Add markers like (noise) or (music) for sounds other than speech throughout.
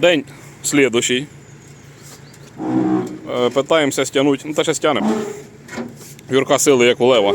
День слідущий. Е, Питаємося стягнути. Ну, та ще стягнемо. Юрка сили, як у лева.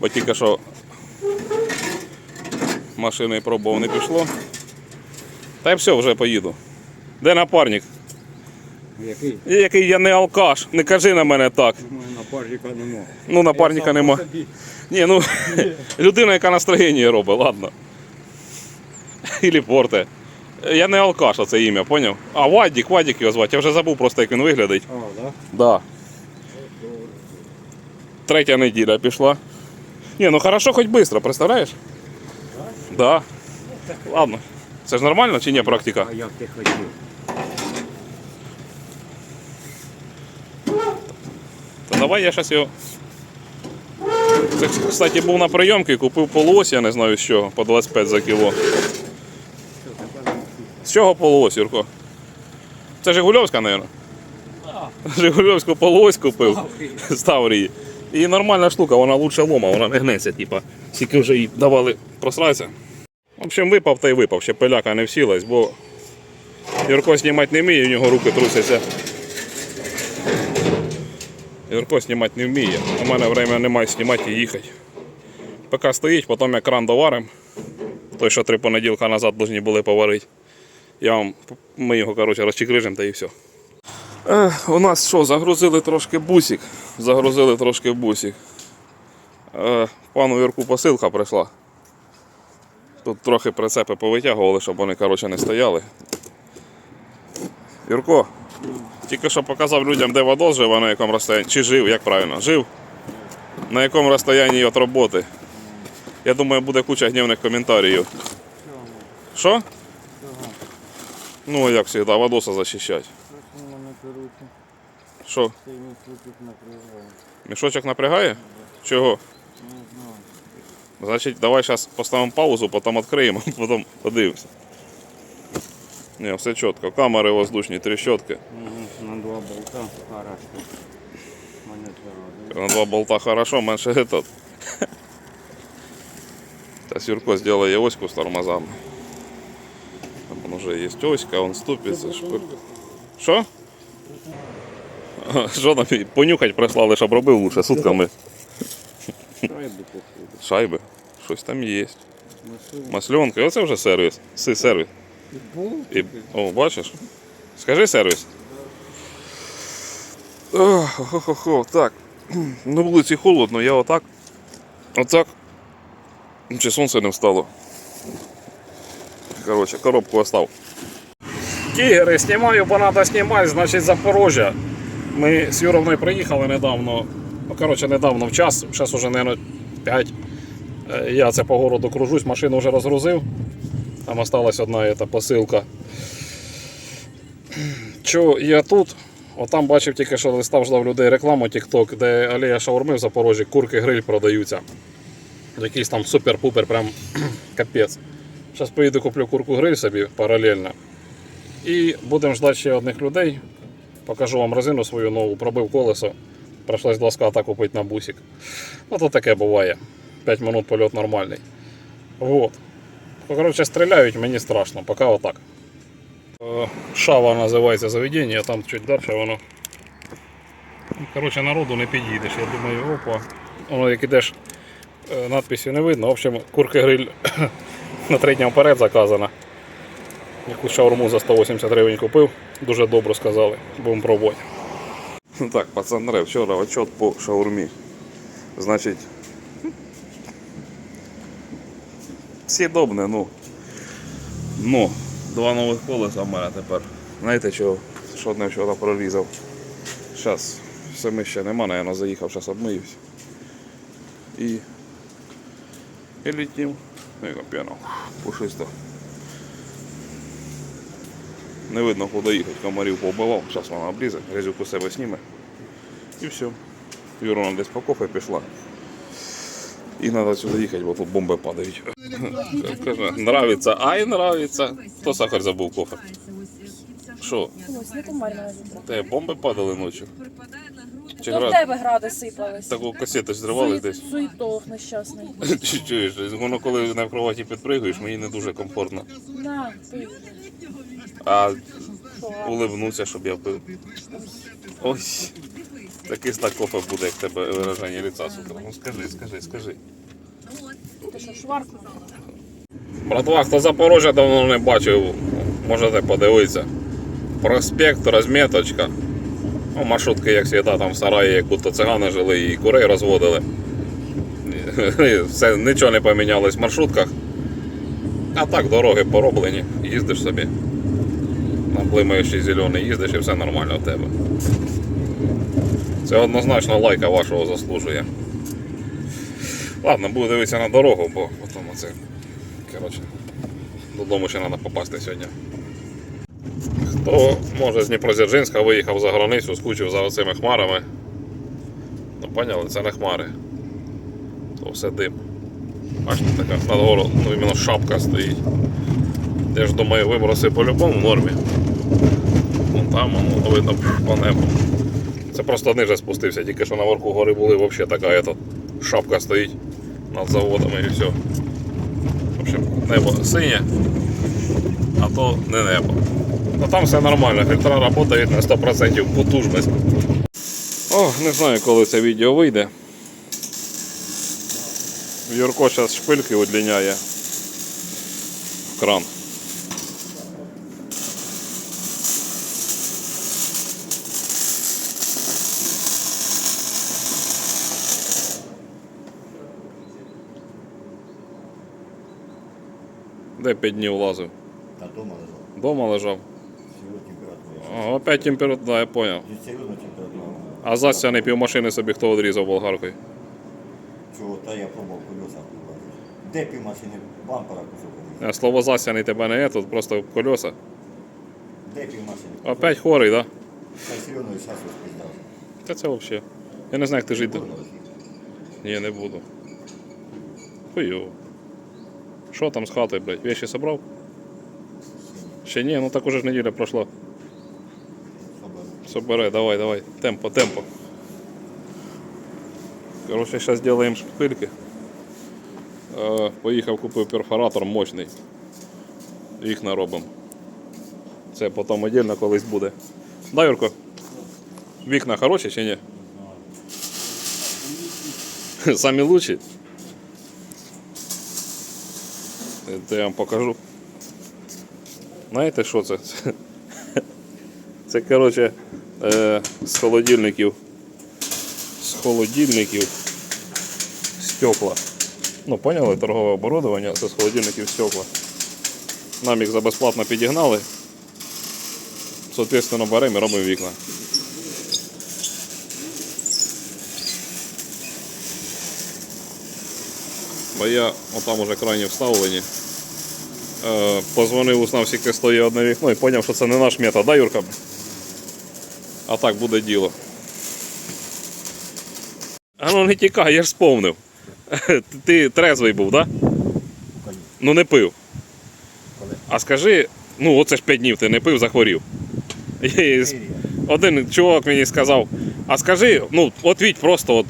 Бо тільки що машини пробував не пішло. Та й все, вже поїду. Де напарник? Який? Який я не алкаш, не кажи на мене так. Думаю, напарника нема. Ну, напарника нема. Ні, ну (laughs) людина, яка настроєння робить, ладно. (laughs) Ілі порте. Я не алкаш, це ім'я, поняв? А, Вадік, Вадік його звати. Я вже забув просто, як він виглядить. А, да? Да. Третя неділя пішла. Ні, ну хорошо, хоч швидко, представляєш? Да. Ладно. Це ж нормально чи ні практика? А як ти хотів? Та давай я зараз його. Це, кстати, був на прийомці, купив полуось, я не знаю з чого, по 25 за кіло. З чого полуось, Юрко? Це Жигульовська, мабуть? Жигульовську полуось купив з Таврії. І нормальна штука, вона лучше лома, вона не гнеться, типа. Тільки вже їй давали просратися. В общем, випав та й випав, ще пиляка не всілась, бо Юрко знімати не вміє, у нього руки трусяться. Юрко знімати не вміє. У мене время немає знімати і їхати. Поки стоїть, потім екран доварим. Той, що три понеділка назад повинні були поварити. Я вам, ми його коротше, розчекрижимо та і все. Е, у нас що, загрузили трошки бусик. Загрузили трошки бусик. Е, пану Юрку посилка прийшла. Тут трохи прицепи повитягували, щоб вони коротше, не стояли. Юрко, тільки що показав людям, де водос живе, на якому розстоянні. Чи жив, як правильно? Жив. На якому розстоянні від роботи. Я думаю, буде куча гнівних коментарів. Що? Ну, а як завжди, водоса захищати. Що? Мішочок напрягає? Чого? Значить, давай зараз поставимо паузу, потім відкриємо, (laughs) потім подивимося. Ні, все чітко. Камери воздушні, тріщотки. На два болта хорошо. На два болта хорошо, менше (laughs) этот. Та Сюрко сделає оську з тормозами. Там уже є оська, он ступиться. Що? Що там і понюхать прислали, щоб робив лучше сутками. Шайби. Шайби. Щось там є. Масленка, оце вже сервіс. Си сервіс. І, о, бачиш? Скажи сервіс. Ох, хо-хо-хо, так. На вулиці холодно, я отак. Отак. Чи сонце не встало. Коротше, коробку остав. Тігри, знімаю, бо треба значить Запорожжя. Ми з Юровною приїхали недавно. Ну, коротше, недавно в час, зараз вже, мабуть, 5. Е, Я це по городу кружусь, машину вже розгрузив. Там осталась одна эта посилка. Що я тут? Отам бачив тільки, що листав ждав людей рекламу TikTok, де алея шаурми в Запорожжі, курки гриль продаються. Якийсь там супер-пупер, прям (clears throat) капець. Зараз поїду куплю курку гриль собі паралельно. І будемо ждати ще одних людей. Покажу вам резину свою нову, пробив колесо. Прийшлось два ската купити на бусик. Ну то таке буває. 5 минут польот нормальний. Вот. Коротше, стріляють, мені страшно, поки отак. Е, Шава називається заведення, там чуть далі воно. Ну, Коротше, народу не підійдеш. Я думаю, опа. Воно як ідеш, е, надписі не видно. В общем, курки гриль на три дня вперед заказана. Якусь шаурму за 180 гривень купив, дуже добре сказали, будемо пробувати. Ну так, пацан, вчора отчет по шаурмі. Значить, Сідобне, ну. Ну, два нових колеса в мене тепер. Знаєте чого? Що одне вчора прорізав. Зараз семи ще нема, наверное, заїхав, зараз обмиюсь. І. І літів. Ну і п'яно. Пушисто. Не видно, куди їхати, комарів побивав, зараз вона облізе, грязюку себе сніме. І все. Юрона десь по кофе пішла. І треба сюди їхати, бо тут бомби падають. Каже, (laughs) Нравиться, ай нравиться. Хто сахар забув кофе? Що? Те бомби падали ночі? Чи То в град? тебе гради сипались. Таку касету ж зривали десь. Суетолог нещасний. (laughs) Чуєш, воно коли на кроваті підпригуєш, мені не дуже комфортно. На, пий. А Що? улибнуться, щоб я пив. Ой, такий стак кофе буде, як тебе вираження ліца з утра. Ну скажи, скажи, скажи. Ти що, шварку? Братва, хто Запорожжя давно не бачив, можете подивитися. Проспект, розміточка. Ну, маршрутки, як завжди, там в сараї, як будто цигани жили і курей розводили. (laughs) Все, нічого не помінялось в маршрутках. А так дороги пороблені, їздиш собі. На блимаючий зелений їздиш і все нормально в тебе. Це однозначно лайка вашого заслужує. Ладно, буду дивитися на дорогу, бо потім це. Коротше, додому ще треба попасти сьогодні. Хто може з Дніпродзержинська виїхав за границю, скучив за оцими хмарами. Ну, поняли, це не хмари. То все дим. Бачите, така над гору, ну іменно шапка стоїть. Я ж думаю, виброси по-любому в нормі. Вон там, воно видно по небу. Це просто ниже спустився, тільки що наверху гори були, взагалі така ета, шапка стоїть над заводами і все. В общем, небо синє, а то не небо. Ну там все нормально, фільтра працюють на 100% потужність. О, не знаю, коли це відео вийде. Юрко зараз шпильки удлиняє в кран. Де 5 днів лазив? Та дома лежав. Дома лежав. Опять температура, да, я понял. І серйозна температура. А застяний півмашини собі хто відрізав болгаркою. Чого та я пробував колеса купати. Де півмашини бампера кусок один? А Слово застяний тебе не є, тут просто колеса. Де півмашини? Опять хворий, да? Та серйозно зараз розпиздав. Та це взагалі. Я не знаю, як ти жити. Ні, не буду. Хуйово. Що там з хатою, блядь? Вещи собрав? Ще ні, ну так уже ж неділя пройшла. Собере, давай, давай. Темпо, темпо. Короче, сейчас сделаем шпильки. Е, Поїхав, купив перфоратор мощний. Вікна робимо. Це потім отдельно колись буде. Да, Юрко? Вікна хороші чи ні? (laughs) Самі лучші? Це я вам покажу. Знаєте, що? Це, (laughs) це коротше, е, з холодильників. З холодильників стекла. Ну, поняли, торгове оборудовання, це з холодильників стекла. Нам їх за безплатно підігнали. Соответственно, беремо і робимо вікна. Бо я отам уже крайні вставлені. Е, позвонив, узнав, скільки стоїть одне вікно і зрозумів, що це не наш метод, да, Юрка? А так буде діло. А ну не тікай, я ж сповнив. (laughs) Ти трезвий був, так? Да? Ну не пив. А скажи, ну оце ж 5 днів ти не пив, захворів. Один чувак мені сказав, а скажи, ну от відь просто, от,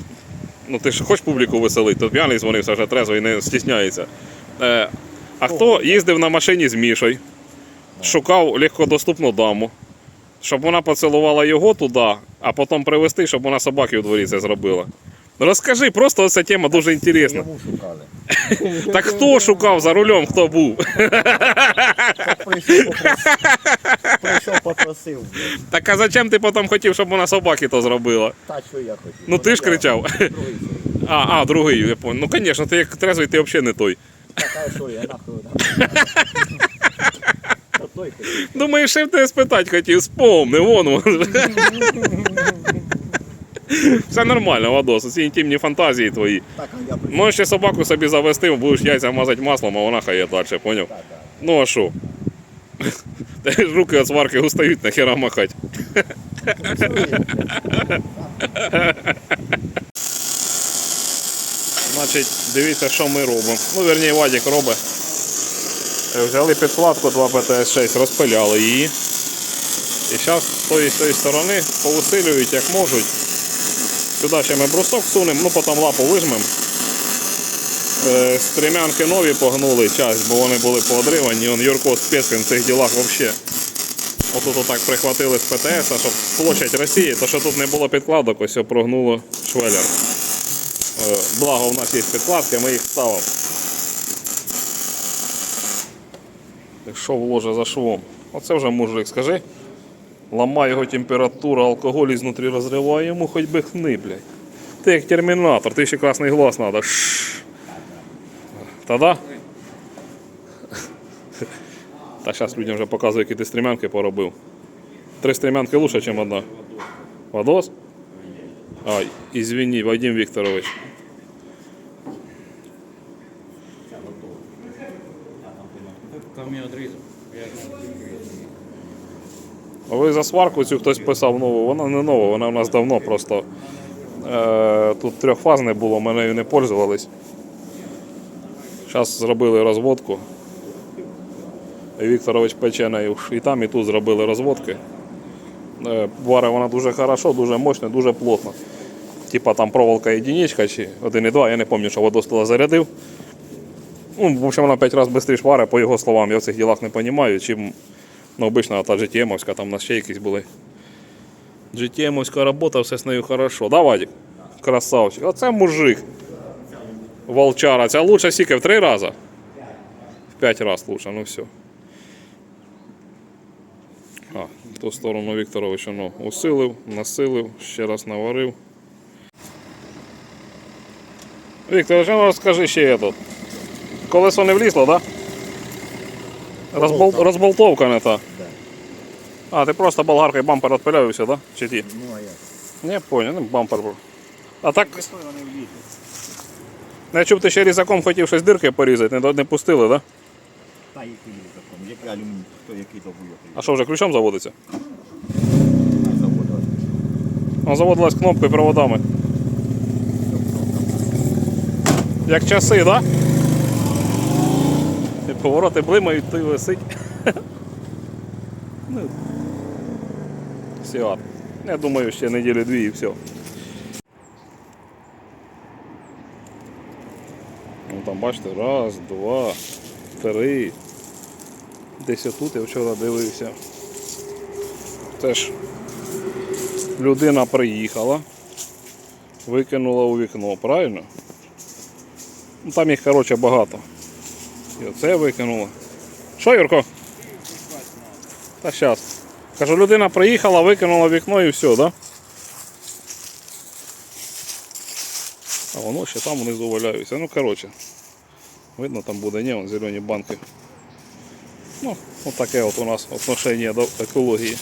ну ти ж хочеш публіку веселити, то п'яний дзвонився вже трезвий, не стісняється. Е, а хто їздив на машині з Мішою, шукав легкодоступну даму, щоб вона поцілувала його туди, а потім привезти, щоб вона собаки у дворі це зробила. Розкажи, просто ця тема дуже інтересна. (laughs) Так хто шукав за рулем, хто був? Так прийшов, попросив. Так а зачем ти потім хотів, щоб вона собаки то зробила? Та що я хотів? Ну, ти ж кричав. А, а, другий, я понял. Ну, звісно, ти як трезвий, ти взагалі не той. Так, а що я нахуй? (laughs) Хотів. Ще в тебе спитати хотів, спомни, вон вон. Все нормально, Вадос, ці інтимні фантазії твої. Так, я. Можеш ще собаку собі завести, будеш яйця мазати маслом, а вона хає далі, поняв? Ну а що? Та ж руки від сварки устають, нахера махать. Значить, дивіться, що ми робимо. Ну, верніше, Вадик робить. Е, Взяли підкладку 2 ПТС-6, розпиляли її. І зараз з тої з тої сторони поусилюють як можуть. Сюди ще ми брусок сунемо, ну потім лапу вижмемо. Е, Стрімянки нові погнули часть, бо вони були поодривані. Он Юрко специн в цих ділах взагалі. Отут отак прихватили з ПТС, щоб площадь Росії, то що тут не було підкладок, ось прогнуло швелер. Е, Благо у нас є підкладки, ми їх ставимо. Так що вложе за швом? Оце вже мужик, скажи. Ламай його температура, алкоголь ізнутрі розриває, йому хоч би хни, блядь. Ти як термінатор, ти ще красний глаз треба. Та-да? Та зараз людям вже показую, які ти стрімянки поробив. Три стрімянки лучше, ніж одна. Водос? А, извини, Вадим Вікторович. А Ви за сварку цю хтось писав нову. Вона не нова, вона в нас давно просто. Е, тут трьохфаз не було, ми нею не пользувались. Зараз зробили розводку. Вікторович пече нею і там, і тут зробили розводки. Е, Варить вона дуже хорошо, дуже мощно, дуже плотно. Типа там проволока єдиничка чи 1,2, я не пам'ятаю, що водостила зарядив. Ну, в общем, вона 5 разів швидше варить, по його словам, я в цих ділах не розумію, чим Ну, обично та GTM-овська, там у нас ще якісь були. GTM-овська робота, все з нею хорошо. Да, Вадик? Красавчик. Оце мужик. Волчара. Ця лучше сіки в три рази. В п'ять разів лучше, ну все. А, в ту сторону Вікторовича ну, усилив, насилив, ще раз наварив. Віктор, ну розкажи ще тут. Колесо не влізло, так? Да? Розбол... Розболтовка не та. Да. А, ти просто болгаркою бампер відпиляєшся, да? Чи ті? Ну а як? Не понял, ну бампер. А так, влізли. ну, чув, ти ще різаком хотів щось дирки порізати, не, не пустили, да? Та який таком, який алюміній, хто який то. А що вже ключом заводиться? А заводилась кнопкою і проводами. Як часи, да? Повороти блимають, той висить. ну, Сіат. Я думаю, ще неділю дві і все. Ну там бачите, раз, два, три. Десь отут я вчора дивився. Теж людина приїхала, викинула у вікно, правильно? Ну, там їх, коротше, багато. І оце викинула. Що, Юрко? Та зараз. Кажу, людина приїхала, викинула вікно і все, да? А воно ще там внизу валяється. Ну, коротше. Видно, там буде, ні, вон зелені банки. Ну, от таке от у нас отношення до екології.